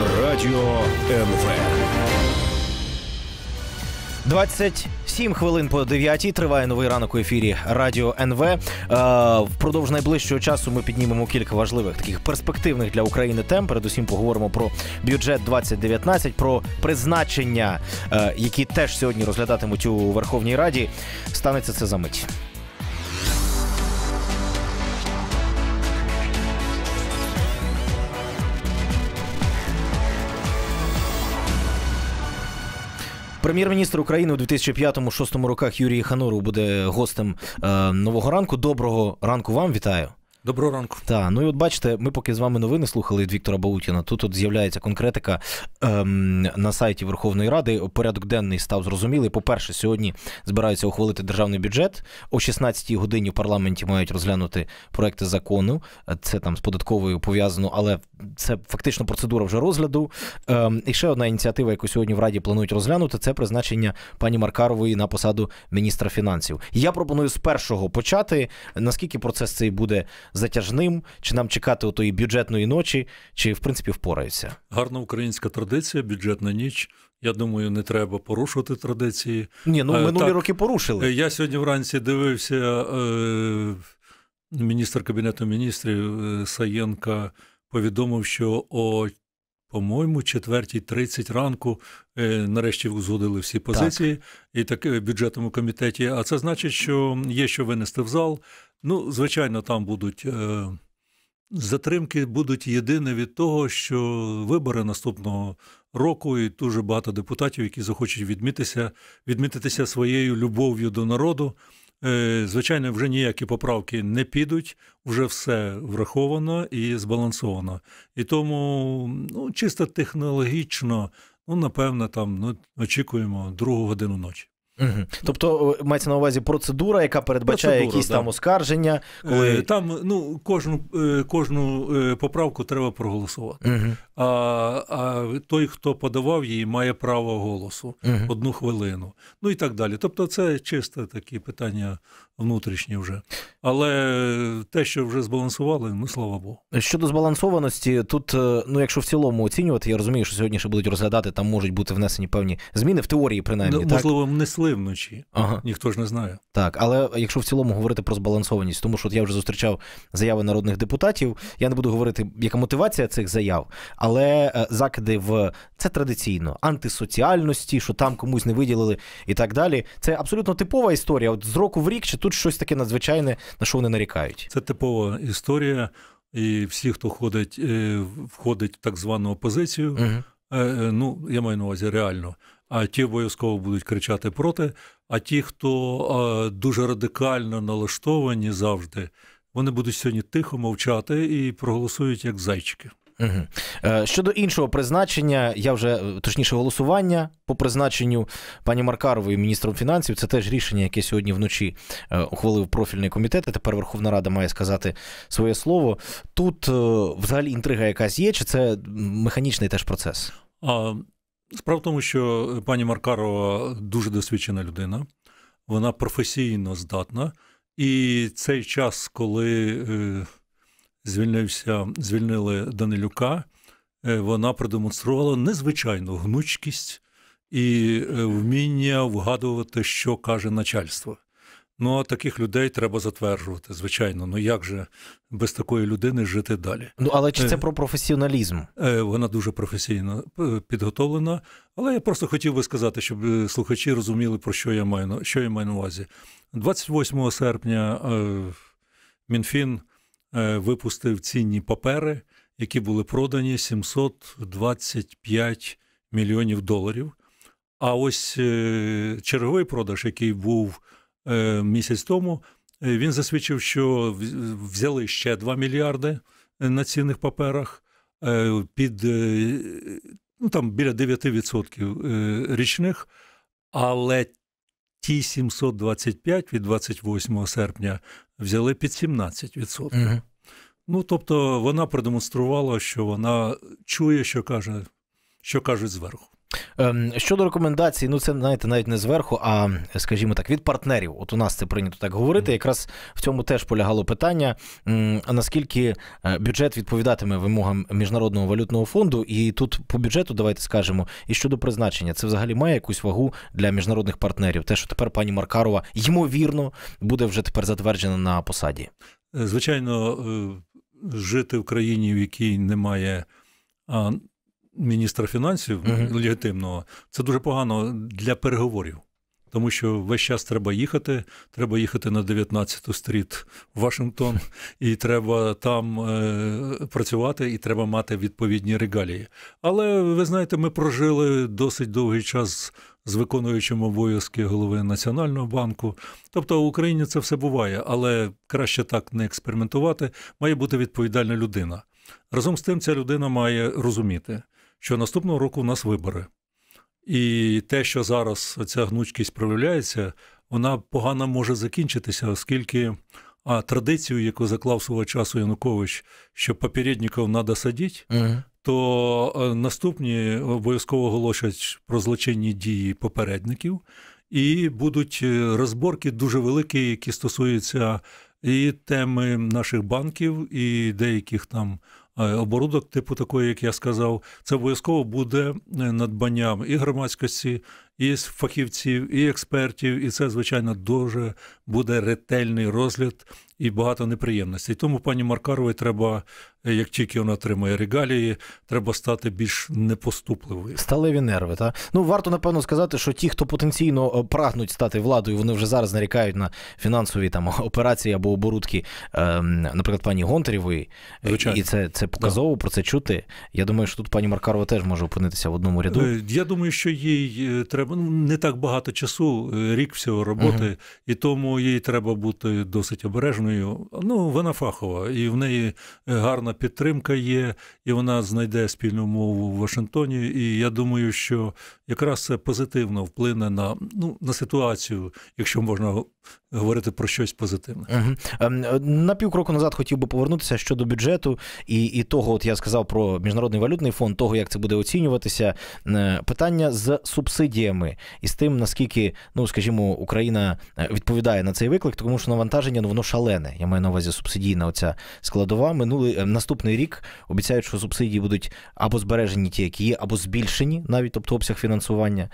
Радіо НВ. 27 хвилин по 9 триває новий ранок у ефірі Радіо НВ. Е, Впродовж найближчого часу ми піднімемо кілька важливих таких перспективних для України тем. Передусім поговоримо про бюджет 2019, про призначення, е, які теж сьогодні розглядатимуть у Верховній Раді. Станеться це за мить. Прем'єр-міністр України у 2005-2006 роках Юрій Хануров буде гостем е, нового ранку. Доброго ранку вам вітаю. Доброго ранку. Так, ну і от бачите, ми поки з вами новини слухали від Віктора Баутіна. Тут от з'являється конкретика ем, на сайті Верховної Ради. Порядок денний став зрозумілий. По-перше, сьогодні збираються ухвалити державний бюджет. О 16-й годині в парламенті мають розглянути проекти закону. Це там з податковою пов'язано, але це фактично процедура вже розгляду. Ем, і ще одна ініціатива, яку сьогодні в Раді планують розглянути, це призначення пані Маркарової на посаду міністра фінансів. Я пропоную з першого почати. Наскільки процес цей буде затяжним, чи нам чекати у тої бюджетної ночі, чи в принципі впораються? Гарна українська традиція, бюджетна ніч. Я думаю, не треба порушувати традиції. Ні, ну Е, минулі так. роки порушили. Е, Я сьогодні вранці дивився. Е, міністр кабінету міністрів Саєнка повідомив, що о, по-моєму, 4.30 ранку е, нарешті узгодили всі позиції і так е, в бюджетному комітеті. А це значить, що є що винести в зал. Ну, звичайно, там будуть. Е, Затримки будуть єдине від того, що вибори наступного року, і дуже багато депутатів, які захочуть відмітися, відмітитися своєю любов'ю до народу. Е, Звичайно, вже ніякі поправки не підуть, вже все враховано і збалансовано. І тому, ну, чисто технологічно, ну, напевно, там ну, очікуємо другу годину ночі. Угу. Тобто мається на увазі процедура, яка передбачає Процедура, якісь да. там оскарження, коли Е, Там ну, кожну, е, кожну е, поправку треба проголосувати. Угу. А, а той, хто подавав її, має право голосу Угу. одну хвилину. Ну і так далі. Тобто, це чисто такі питання внутрішні вже. Але те, що вже збалансували, ну слава Богу. Щодо збалансованості, тут, е, ну якщо в цілому оцінювати, я розумію, що сьогодні ще будуть розглядати, там можуть бути внесені певні зміни в теорії, принаймні, Ну, так? можливо, внесли вночі. Ага. Ніхто ж не знає. Так, але якщо в цілому говорити про збалансованість, тому що от я вже зустрічав заяви народних депутатів, я не буду говорити, яка мотивація цих заяв, але е, закиди в це традиційно антисоціальності, що там комусь не виділили і так далі. Це абсолютно типова історія. От з року в рік чи тут щось таке надзвичайне, на що вони нарікають. Це типова історія. І всі, хто ходить, е, входить в так звану опозицію, Угу. Ну, я маю на увазі реально. А ті обов'язково будуть кричати проти. А ті, хто дуже радикально налаштовані завжди, вони будуть сьогодні тихо мовчати і проголосують як зайчики. Угу. Щодо іншого призначення, я вже е, точніше голосування по призначенню пані Маркарової міністром фінансів. Це теж рішення, яке сьогодні вночі е, ухвалив профільний комітет. і Тепер Верховна Рада має сказати своє слово. Тут взагалі інтрига якась є, чи це механічний теж процес? Справа в тому, що пані Маркарова дуже досвідчена людина, вона професійно здатна. І цей час, коли звільнився, звільнили Данилюка, е, вона продемонструвала незвичайну гнучкість і е, вміння вгадувати, що каже начальство. Ну, а таких людей треба затверджувати, звичайно. Ну як же без такої людини жити далі? Ну але чи це Е. про професіоналізм? Вона дуже професійно підготовлена. Але я просто хотів би сказати, щоб слухачі розуміли, про що я маю що я маю на увазі. 28 серпня Мінфін випустив цінні папери, які були продані 725 мільйонів доларів. А ось е, черговий продаж, який був е, місяць тому, е, він засвідчив, що взяли ще 2 мільярди е, на цінних паперах е, під е, ну, там, біля 9% е, річних, але ті 725 від 28 серпня взяли під 17%. Угу. Ну, тобто вона продемонструвала, що вона чує, що каже, що кажуть зверху. Ем, щодо рекомендацій, ну це знаєте, навіть не зверху, а скажімо так, від партнерів. От у нас це прийнято так говорити. Якраз в цьому теж полягало питання: а наскільки е, бюджет відповідатиме вимогам міжнародного валютного фонду, і тут по бюджету давайте скажемо, і щодо призначення, це взагалі має якусь вагу для міжнародних партнерів. Те, що тепер пані Маркарова ймовірно буде вже тепер затверджена на посаді. Е, звичайно, жити в країні, в якій немає міністра фінансів uh-huh. легітимного, це дуже погано для переговорів. Тому що весь час треба їхати, треба їхати на 19-ту стріт в Вашингтон, і треба там е, працювати, і треба мати відповідні регалії. Але ви знаєте, ми прожили досить довгий час з виконуючим обов'язки голови Національного банку. Тобто в Україні це все буває, але краще так не експериментувати. Має бути відповідальна людина. Разом з тим, ця людина має розуміти, що наступного року у нас вибори. І те, що зараз ця гнучкість проявляється, вона погано може закінчитися, оскільки а традицію, яку заклав свого часу Янукович, що попередників треба садити, uh то е, наступні обов'язково оголошать про злочинні дії попередників, і будуть е, розборки дуже великі, які стосуються і теми наших банків, і деяких там оборудок, типу такої, як я сказав, це обов'язково буде е, надбанням і громадськості, і фахівців, і експертів. І це, звичайно, дуже буде ретельний розгляд і багато неприємностей. Тому пані Маркаровій треба, е, як тільки вона отримає регалії, треба стати більш непоступливою. Сталеві нерви, та ну варто напевно сказати, що ті, хто потенційно е, прагнуть стати владою, вони вже зараз нарікають на фінансові там операції або оборудки, е, наприклад, пані Гонтарєвої. Звичайно. І це це показово да. про це чути. Я думаю, що тут пані Маркарова теж може опинитися в одному ряду. Я думаю, що їй треба ну, не так багато часу, рік всього роботи, угу. і тому їй треба бути досить обережною людиною. Ну, вона фахова, і в неї е, гарна підтримка є, і вона знайде спільну мову в Вашингтоні. І я думаю, що якраз це позитивно вплине на ну, на ситуацію, якщо можна говорити про щось позитивне. Угу. На півкроку назад хотів би повернутися щодо бюджету і і того, от я сказав про міжнародний валютний фонд, того як це буде оцінюватися. Е, питання з субсидіями і з тим, наскільки, ну скажімо, Україна е, відповідає на цей виклик, тому що навантаження ну воно шалене. Я маю на увазі субсидійна оця складова. Минулий е, наступний рік обіцяють, що субсидії будуть або збережені ті, які є, або збільшені, навіть тобто обсяг фінансування.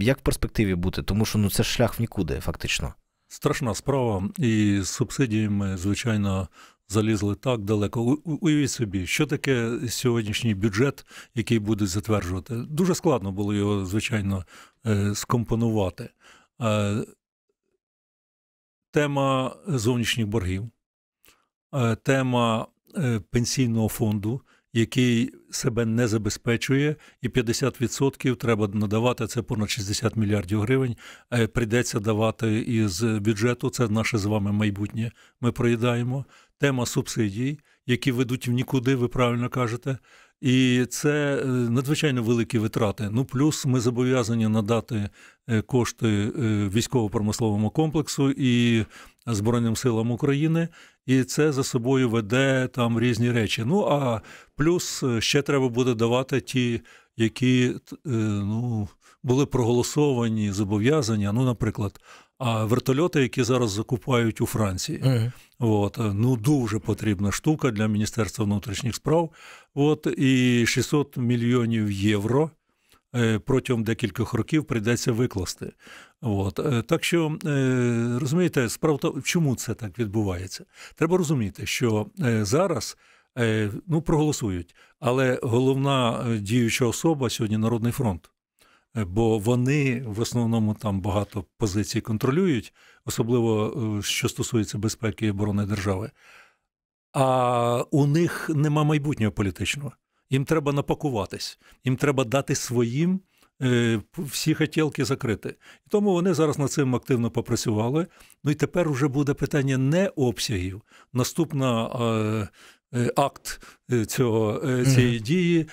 Як в перспективі бути? Тому що ну це ж шлях в нікуди, фактично. Страшна справа, і з субсидіями, звичайно, залізли так далеко. Уявіть собі, що таке сьогоднішній бюджет, який будуть затверджувати. Дуже складно було його, звичайно, е, скомпонувати. Е, тема зовнішніх боргів, е, тема пенсійного фонду який себе не забезпечує, і 50% треба надавати це понад 60 мільярдів гривень. Е, прийдеться давати із бюджету. Це наше з вами майбутнє. Ми проїдаємо. Тема субсидій, які ведуть в нікуди, ви правильно кажете. І це е, надзвичайно великі витрати. Ну плюс ми зобов'язані надати е, кошти військово-промисловому комплексу і Збройним силам України, і це за собою веде там різні речі. Ну а плюс е, ще треба буде давати ті, які е, ну, були проголосовані зобов'язання. Ну, наприклад, а вертольоти, які зараз закупають у Франції. Uh-huh. От, е, ну дуже потрібна штука для Міністерства внутрішніх справ. От і 600 мільйонів євро. Протягом декількох років прийдеться викласти. От. Е, так що, е, розумієте, справа чому це так відбувається? Треба розуміти, що е, зараз ну, проголосують, але головна діюча особа сьогодні Народний фронт. Бо вони в основному там багато позицій контролюють, особливо що стосується безпеки і оборони держави. А у них нема майбутнього політичного. Їм треба напакуватись, їм треба дати своїм Е, всі хотілки закрити. Тому вони зараз над цим активно попрацювали. Ну і тепер вже буде питання не обсягів. Наступна. Е, е, акт цього цієї mm-hmm. дії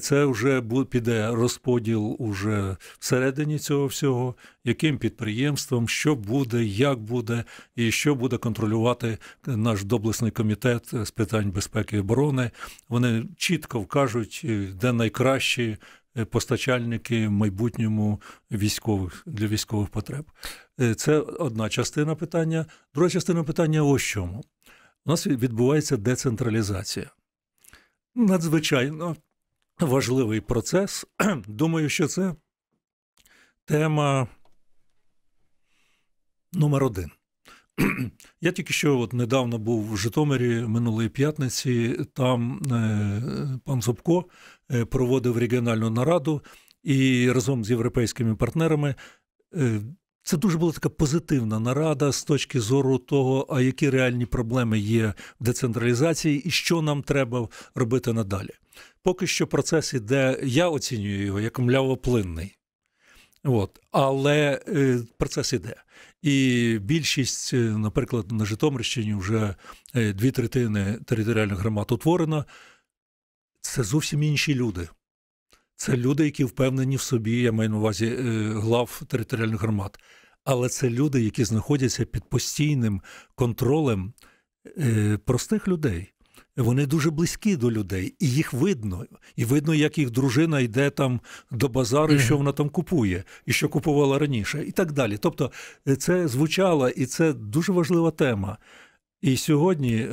це вже піде розподіл уже всередині цього всього, яким підприємством, що буде, як буде, і що буде контролювати наш доблесний комітет з питань безпеки і оборони. Вони чітко вкажуть, де найкращі е, постачальники в майбутньому військових для військових потреб. Е, Це одна частина питання. Друга частина питання ось чому. У нас відбувається децентралізація. Надзвичайно важливий процес. Думаю, що це тема номер один. Я тільки що от недавно був в Житомирі минулої п'ятниці. Там е, пан Зубко е, проводив регіональну нараду і разом з європейськими партнерами. Е, це дуже була така позитивна нарада з точки зору того, а які реальні проблеми є в децентралізації і що нам треба робити надалі. Поки що процес іде, я оцінюю його як млявоплинний. От. Але е, процес іде. І більшість, е, наприклад, на Житомирщині вже е, дві третини територіальних громад утворено. Це зовсім інші люди. Це люди, які впевнені в собі, я маю на увазі е, глав територіальних громад. Але це люди, які знаходяться під постійним контролем е, простих людей. Вони дуже близькі до людей, і їх видно. І видно, як їх дружина йде там до базару, що вона там купує, і що купувала раніше, і так далі. Тобто, е, це звучало, і це дуже важлива тема. І сьогодні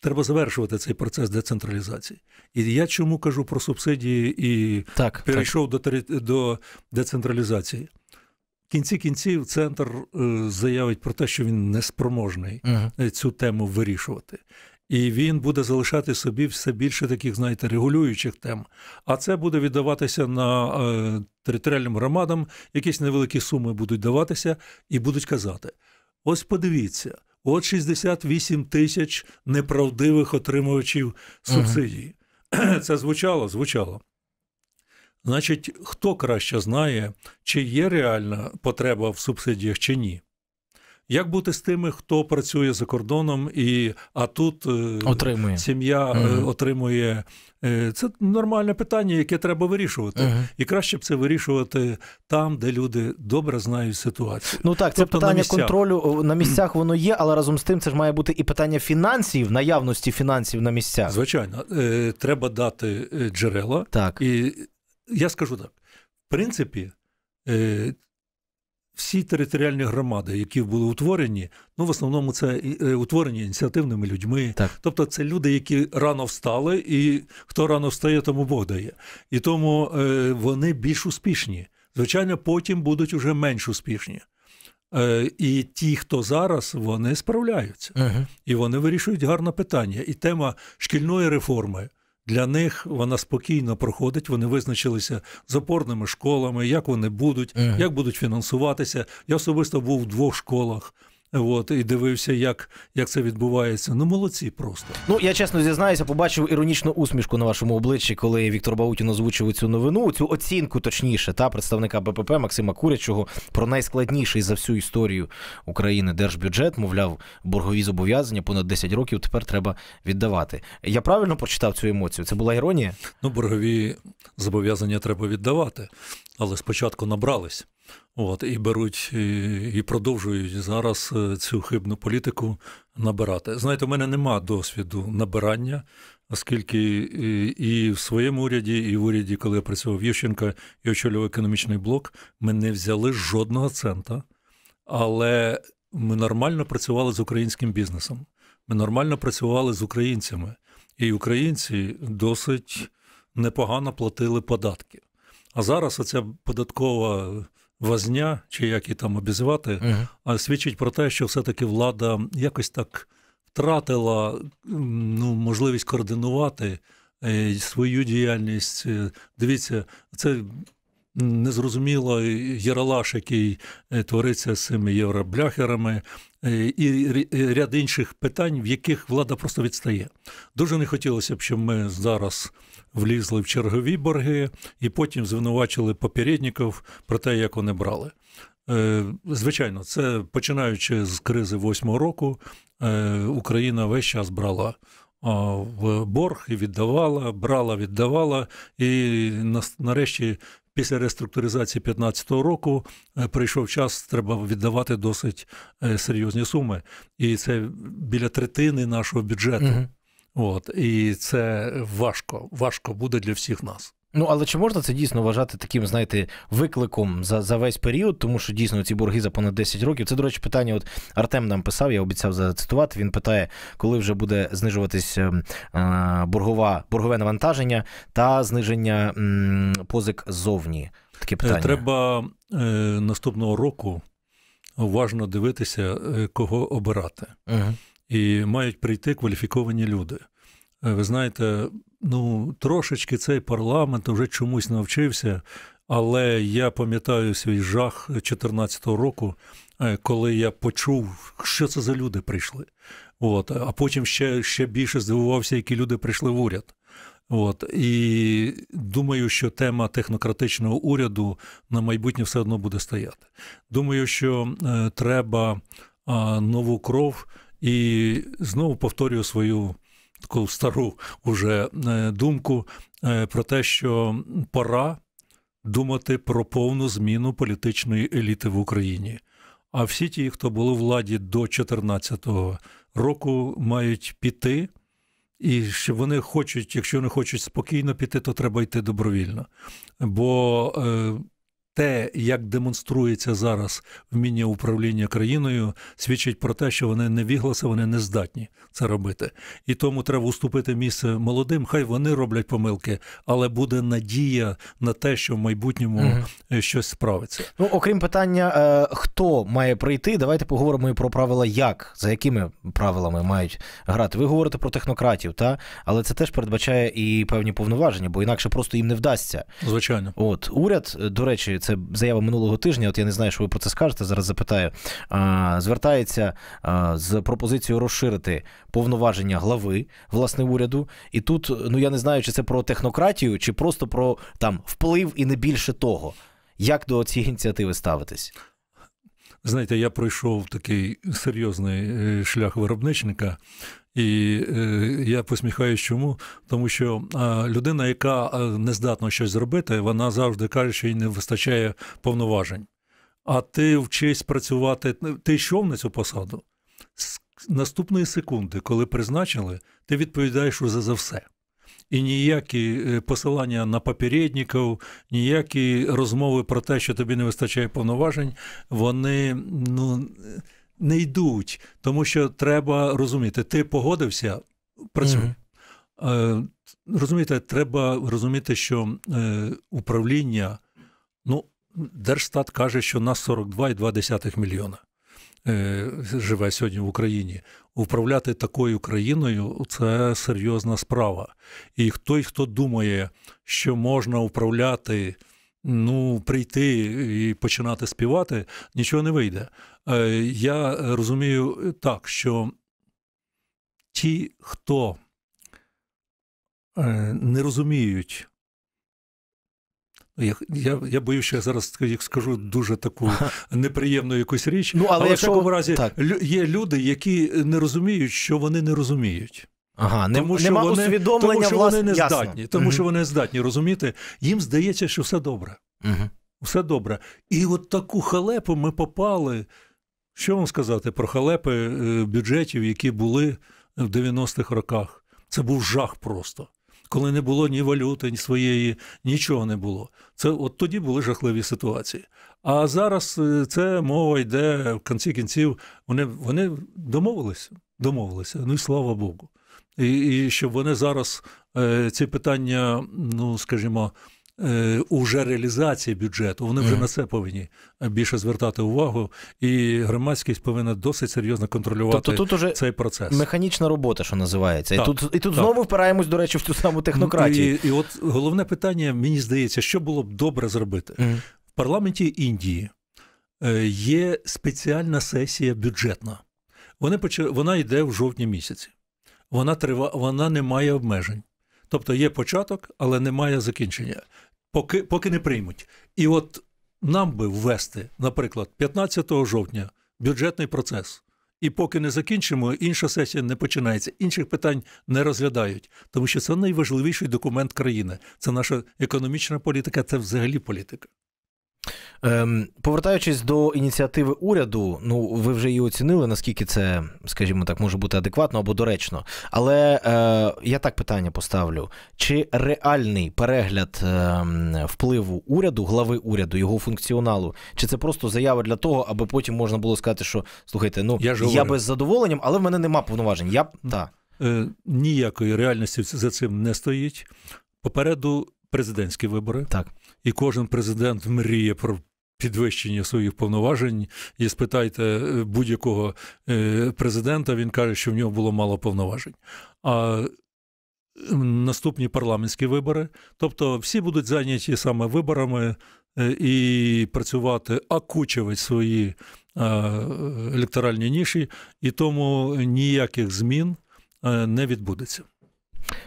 треба завершувати цей процес децентралізації. І я чому кажу про субсидії і Так, перейшов до, до децентралізації. В кінці кінців центр е, заявить про те, що він неспроможний так. Е, цю тему вирішувати. І він буде залишати собі все більше таких, знаєте, регулюючих тем. А це буде віддаватися на е, територіальним громадам, якісь невеликі суми будуть даватися, і будуть казати: ось подивіться, от 68 тисяч неправдивих отримувачів субсидій. Це звучало, звучало. Значить, хто краще знає, чи є реальна потреба в субсидіях, чи ні? Як бути з тими, хто працює за кордоном, і а тут е, Отримує. сім'я Мгм. отримує е, це нормальне питання, яке треба вирішувати. Угу. І краще б це вирішувати там, де люди добре знають ситуацію. Ну так, це Тобто питання місцях. контролю на місцях воно є, але разом з тим це ж має бути і питання фінансів, наявності фінансів на місцях. Звичайно, треба дати джерела. Так. І я скажу так: в принципі, всі територіальні громади, які були утворені, ну в основному це е, утворені ініціативними людьми. Так. Тобто це люди, які рано встали, і хто рано встає, тому Бог дає. І тому е, вони більш успішні. Звичайно, потім будуть уже менш успішні. Е, І ті, хто зараз, вони справляються. Угу. І вони вирішують гарне питання. І тема шкільної реформи для них вона спокійно проходить. Вони визначилися з опорними школами, як вони будуть, як будуть фінансуватися. Я особисто був в двох школах. От, і дивився, як, як це відбувається. Ну, молодці просто. Ну я чесно зізнаюся, побачив іронічну усмішку на вашому обличчі, коли Віктор Баутін озвучив цю новину, цю оцінку, точніше, та представника БПП Максима Курячого про найскладніший за всю історію України держбюджет. Мовляв, боргові зобов'язання понад 10 років тепер треба віддавати. Я правильно прочитав цю емоцію? Це була іронія? Ну, боргові зобов'язання треба віддавати, але спочатку набрались. От, і беруть і, продовжують зараз е, цю хибну політику набирати. Знаєте, у мене нема досвіду набирання, оскільки і, в своєму уряді, і в уряді, коли я працював Ющенка і очолював економічний блок, ми не взяли жодного цента, але ми нормально працювали з українським бізнесом. Ми нормально працювали з українцями, і українці досить непогано платили податки. А зараз оця податкова возня, чи як її там обізвати, Угу. а свідчить про те, що все-таки влада якось так втратила ну, можливість координувати е, свою діяльність. Е, Дивіться, це незрозуміло єралаш, який е, твориться з цими євробляхерами, е, і ряд інших питань, в яких влада просто відстає. Дуже не хотілося б, щоб ми зараз влізли в чергові борги і потім звинувачили попередників про те, як вони брали. Е, Звичайно, це починаючи з кризи восьмого року, е, Україна весь час брала в борг і віддавала, брала, віддавала, і нарешті. Після реструктуризації 2015 року е, прийшов час, треба віддавати досить е, серйозні суми. І це біля третини нашого бюджету. Угу. От, і це важко, важко буде для всіх нас. Ну, але чи можна це дійсно вважати таким, знаєте, викликом за за весь період, тому що дійсно ці борги за понад 10 років. Це, до речі, питання. От Артем нам писав, я обіцяв зацитувати. Він питає, коли вже буде знижуватись ем, боргова, боргове навантаження та зниження м, позик ззовні. Таке Е, питання. Треба е, наступного року уважно дивитися, е, кого обирати. Угу. І мають прийти кваліфіковані люди. Е, ви знаєте, ну трошечки цей парламент вже чомусь навчився, але я пам'ятаю свій жах 2014 року, е, коли я почув, що це за люди прийшли. От, А потім ще, ще більше здивувався, які люди прийшли в уряд. От і думаю, що тема технократичного уряду на майбутнє все одно буде стояти. Думаю, що е, треба е, нову кров, і знову повторюю свою таку стару уже е, думку е, про те, що пора думати про повну зміну політичної еліти в Україні. А всі ті, хто були в владі до 2014 року, мають піти. І що вони хочуть, якщо вони хочуть спокійно піти, то треба йти добровільно. Бо е, те, як демонструється зараз вміння управління країною, свідчить про те, що вони не вігласи, вони не здатні це робити. І тому треба уступити місце молодим. Хай вони роблять помилки, але буде надія на те, що в майбутньому угу. щось справиться. Ну окрім питання, е, хто має прийти, давайте поговоримо і про правила, як за якими правилами мають грати. Ви говорите про технократів, та але це теж передбачає і певні повноваження, бо інакше просто їм не вдасться. Звичайно, от уряд, до речі це заява минулого тижня. От я не знаю, що ви про це скажете. Зараз запитаю. Звертається з пропозицією розширити повноваження глави власне уряду. І тут ну я не знаю, чи це про технократію, чи просто про там вплив і не більше того. Як до цієї ініціативи ставитись? Знаєте, я пройшов такий серйозний е, шлях виробничника, і е, я посміхаюсь, чому? Тому що людина, яка не здатна щось зробити, вона завжди каже, що їй не вистачає повноважень. А ти вчись працювати, ти йшов на цю посаду. З наступної секунди, коли призначили, ти відповідаєш уже за все. І ніякі е, посилання на попередників, ніякі розмови про те, що тобі не вистачає повноважень, вони ну, не йдуть. Тому що треба розуміти, ти погодився, працюй. Mm-hmm. Розумієте, треба розуміти, що е, управління, ну, Держстат каже, що нас 42,2 мільйона. Е, живе сьогодні в Україні. Управляти такою країною це серйозна справа. І той, хто думає, що можна управляти, ну, прийти і починати співати, нічого не вийде. Е, я розумію так, що ті, хто е, не розуміють я я, я боюсь, що я зараз скажу дуже таку неприємну якусь річ. Ну, Але, але якщо... в такому разі так. є люди, які не розуміють, що вони не розуміють. Ага, тому, що нема вони, усвідомлення тому, що влас... вони не Ясно. здатні, тому угу. що вони не здатні розуміти. Їм здається, що все добре. Угу. Все добре. І от таку халепу ми попали. Що вам сказати про халепи е, бюджетів, які були в 90-х роках? Це був жах просто коли не було ні валюти, ні своєї, нічого не було. Це от тоді були жахливі ситуації. А зараз е, це мова йде в кінці кінців. Вони вони домовилися, домовилися. Ну і слава Богу. І, і щоб вони зараз е, ці питання, ну скажімо. Е, уже реалізації бюджету, вони вже на це повинні більше звертати увагу, і громадськість повинна досить серйозно контролювати тобто тут уже цей процес. Механічна робота, що називається. Так, і тут і тут так. знову впираємось, до речі, в ту саму технократію. І, і от головне питання, мені здається, що було б добре зробити. Mm. В парламенті Індії е, є спеціальна сесія бюджетна. Вони Вона вона йде в жовтні місяці. Вона трива, вона не має обмежень. Тобто є початок, але немає закінчення, поки поки не приймуть. І от нам би ввести, наприклад, 15 жовтня бюджетний процес. І поки не закінчимо, інша сесія не починається. Інших питань не розглядають, тому що це найважливіший документ країни. Це наша економічна політика, це взагалі політика. Ем, повертаючись до ініціативи уряду, ну ви вже її оцінили, наскільки це, скажімо так, може бути адекватно або доречно. Але е, я так питання поставлю: чи реальний перегляд е, впливу уряду, глави уряду, його функціоналу, чи це просто заява для того, аби потім можна було сказати, що слухайте, ну Я я говорю. без задоволенням, але в мене нема повноважень. Я та. Е, Ніякої реальності за цим не стоїть. Попереду президентські вибори. Так. І кожен президент мріє про підвищення своїх повноважень. І спитайте е, будь-якого е, президента, він каже, що в нього було мало повноважень. А наступні парламентські вибори, тобто всі будуть зайняті саме виборами е, і працювати, окучувати свої електоральні ніші, і тому ніяких змін не відбудеться.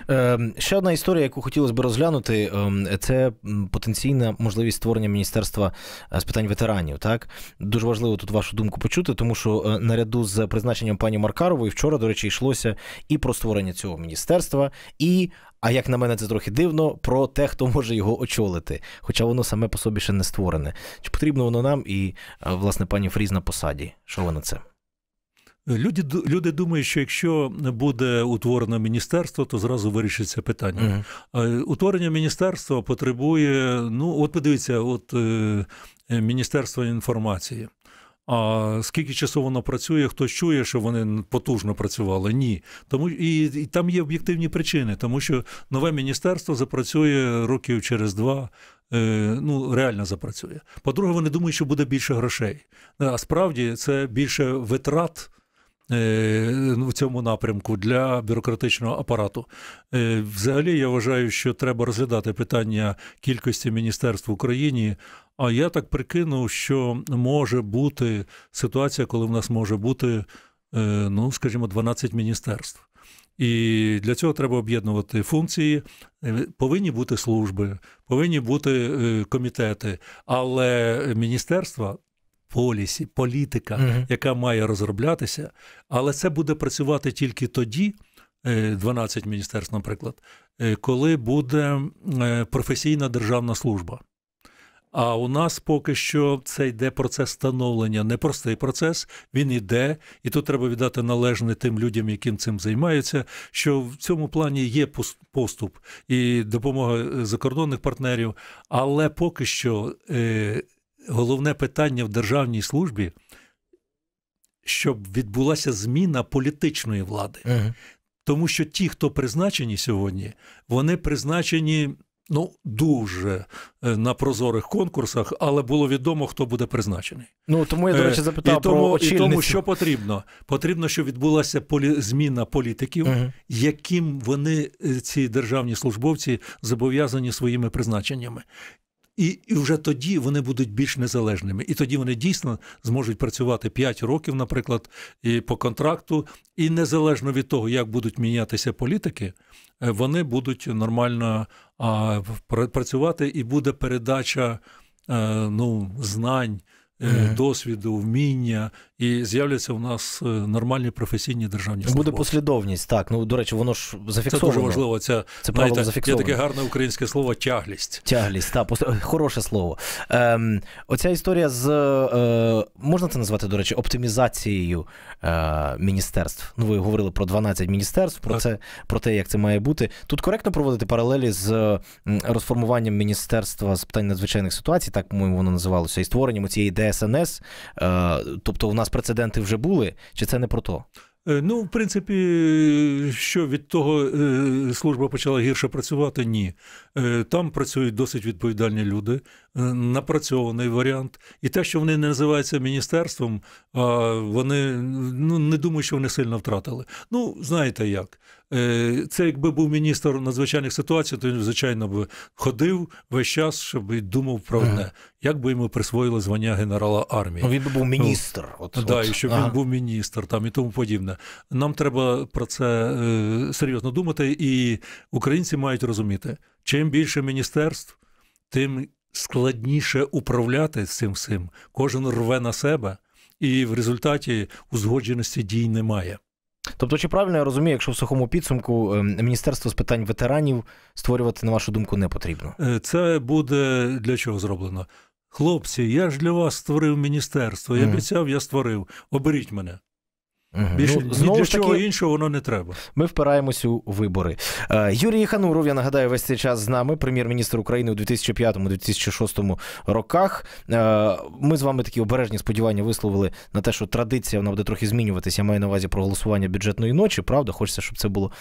Ем, Ще одна історія, яку хотілося б розглянути, ем, це потенційна можливість створення міністерства е, з питань ветеранів. Так дуже важливо тут вашу думку почути, тому що е, наряду з призначенням пані Маркарової вчора, до речі, йшлося і про створення цього міністерства, і а як на мене, це трохи дивно про те, хто може його очолити, хоча воно саме по собі ще не створене. Чи потрібно воно нам і е, власне пані Фріз на посаді? Що ви на це? Люди, люди думають, що якщо буде утворено міністерство, то зразу вирішиться питання. Е, Утворення міністерства потребує, ну, от подивіться, от е, е, Міністерство інформації. А скільки часу воно працює, хтось чує, що вони потужно працювали? Ні. Тому і, і там є об'єктивні причини, тому що нове міністерство запрацює років через два. Ну, реально запрацює. По-друге, вони думають, що буде більше грошей. А справді це більше витрат в цьому напрямку для бюрократичного апарату. Е, Взагалі, я вважаю, що треба розглядати питання кількості міністерств в Україні. А я так прикинув, що може бути ситуація, коли в нас може бути, е, ну, скажімо, 12 міністерств. І для цього треба об'єднувати функції. Е, Повинні бути служби, повинні бути е, комітети, але міністерства, полісі, політика, Мгм. яка має розроблятися, але це буде працювати тільки тоді, е, 12 міністерств, наприклад, е, коли буде е, професійна державна служба. А у нас поки що це йде процес становлення, непростий процес, він іде, і тут треба віддати належне тим людям, яким цим займаються, що в цьому плані є поступ і допомога е, закордонних партнерів, але поки що е, головне питання в державній службі, щоб відбулася зміна політичної влади. Угу. Тому що ті, хто призначені сьогодні, вони призначені ну, дуже е, на прозорих конкурсах, але було відомо, хто буде призначений. Ну тому я, до Е, речі, запитав і тому, про і тому, що потрібно? Потрібно, щоб відбулася полі... зміна політиків, Мгм. яким вони, е, ці державні службовці, зобов'язані своїми призначеннями. І, і вже тоді вони будуть більш незалежними. І тоді вони дійсно зможуть працювати 5 років, наприклад, і по контракту. І незалежно від того, як будуть мінятися політики, е, вони будуть нормально а, працювати, і буде передача а, ну, знань. Mm-hmm. Досвіду, вміння, і з'являться у нас е, нормальні професійні державні Буде послідовність, так. Ну, до речі, воно ж Це дуже важливо. Це, Це знаєте, є таке гарне українське слово тяглість. Тяглість, та пос- хороше слово. Ем, оця історія з е, можна це назвати, до речі, оптимізацією е, міністерств. Ну, ви говорили про 12 міністерств, про Так. це про те, як це має бути. Тут коректно проводити паралелі з розформуванням міністерства з питань надзвичайних ситуацій, так по-моєму воно називалося, і створенням цієї ДСНС. Е, тобто, у нас прецеденти вже були, чи це не про то? Е, Ну, в принципі, що від того е, служба почала гірше працювати? Ні. Е, Там працюють досить відповідальні люди, напрацьований варіант. І те, що вони не називаються міністерством, вони ну, не думаю, що вони сильно втратили. Ну, знаєте як. Е, Це якби був міністр надзвичайних ситуацій, то він, звичайно, би ходив весь час, щоб і думав про одне. Як би йому присвоїли звання генерала армії? Ну, він би був міністр. От, Да, от. і щоб Ага. він був міністр там і тому подібне. Нам треба про це е, серйозно думати, і українці мають розуміти, чим більше міністерств, тим складніше управляти цим всім. Кожен рве на себе, і в результаті узгодженості дій немає. Тобто, чи правильно я розумію, якщо в сухому підсумку ем, Міністерство з питань ветеранів створювати, на вашу думку, не потрібно? Е, Це буде для чого зроблено? Хлопці, я ж для вас створив міністерство. Я Мгм. обіцяв, я створив. Оберіть мене. Мгм. Більше Ну, знову для чого таки, іншого воно не треба. ми впираємось у вибори. Е, Юрій Хануров, я нагадаю, весь цей час з нами, прем'єр-міністр України у 2005-2006 роках. Е, Ми з вами такі обережні сподівання висловили на те, що традиція вона буде трохи змінюватися. Я маю на увазі про голосування бюджетної ночі. Правда, хочеться, щоб це було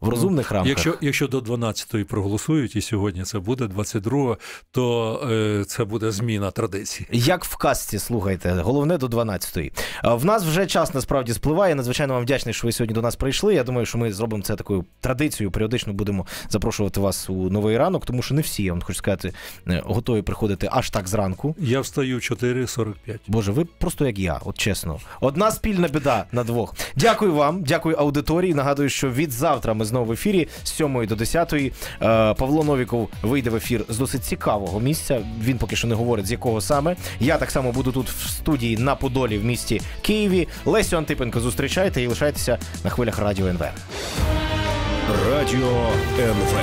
в розумних рамках. Якщо, якщо до 12-ї проголосують, і сьогодні це буде 22 то е, це буде зміна традиції. Як в казці, слухайте, головне до 12-ї. В нас вже час насправді спливає. Я надзвичайно вам вдячний, що ви сьогодні до нас прийшли. Я думаю, що ми зробимо це такою традицією. Періодично будемо запрошувати вас у новий ранок, тому що не всі, я вам хочу сказати, е, готові приходити аж так зранку. Я встаю в 4.45. Боже, ви просто як я, от чесно. Одна спільна біда на двох. Дякую вам, дякую аудиторії. Нагадую, що від завтра ми знову в ефірі з 7 до 10. Е, Павло Новіков вийде в ефір з досить цікавого місця. Він поки що не говорить, з якого саме. Я так само буду тут в студії на Подолі в місті Києві. Лесю Антипенко зустрічайте і лишайтеся на хвилях радіо НВ. Радіо НВ.